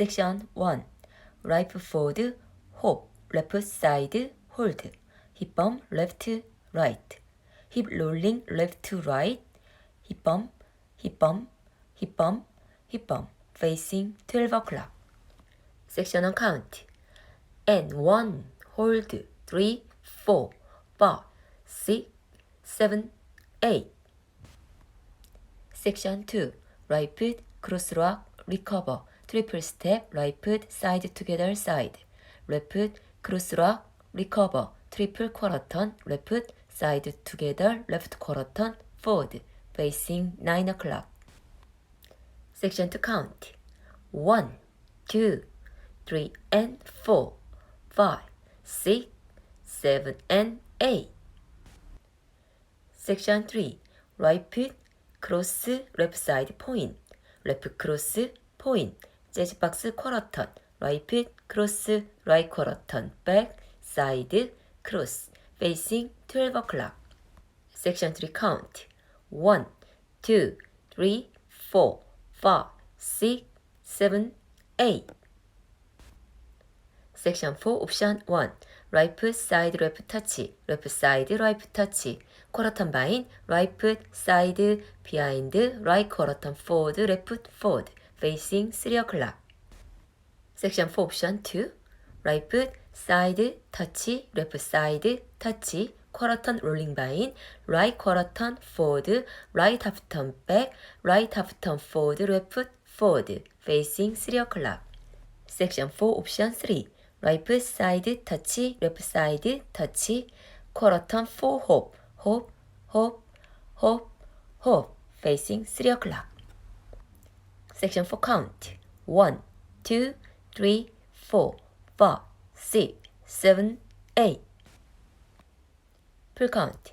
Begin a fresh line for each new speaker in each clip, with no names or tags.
Section 1. Right forward, hop, left side, hold. Hip bump, left, right. Hip rolling, left to right. Hip bump, hip bump, hip bump, hip bump. Facing 12 o'clock. Section on count. And 1, hold, 3, 4, 5, 6, 7, 8. Section 2. Right foot, cross rock, recover. Triple step, right foot, side together, side. Left foot, cross rock, recover. Triple quarter turn, left foot, side together, left quarter turn, forward. Facing 9 o'clock. Section to count. 1, 2, 3 and 4, 5, 6, 7 and 8. Section 3. Right foot, cross, left side point. Left cross, point. 재즈박스 쿼러턴, 라이핏, 크로스, 라이 쿼러턴, 백, 사이드, 크로스, 페이싱, 12 클락. 섹션 3 카운트. 1, 2, 3, 4, 5, 6, 7, 8. 섹션 4 옵션 1. 라이프 사이드 레프 터치, 레프 사이드 라이프 터치, 쿼러턴 바인, 라이프 사이드 비하인드, 라이 쿼러턴 포드, 레프 포드. Facing 3 o'clock. Section 4 option 2. Right foot side touch. Left side touch. quarter turn rolling bind. Right quarter turn forward. Right half turn back. Right half turn forward left foot forward. Facing 3 o'clock. Section 4 option 3. Right side touch, left side touch, quarter turn 4 hop, hop, hop, hop, hop, facing 3 o'clock. Section 4 count. 1, 2, 3, 4, 5, 6, 7, 8. Full count.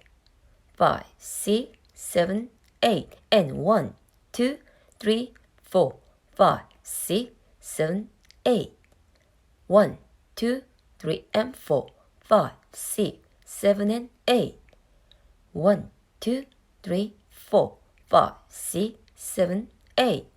5, 6, 7, 8. And 1, 2, 3, 4, 5, 6, 7, 8. 1, 2, 3, and 4, 5, 6, 7, and 8. 1, 2, 3, 4, 5, 6, 7, 8.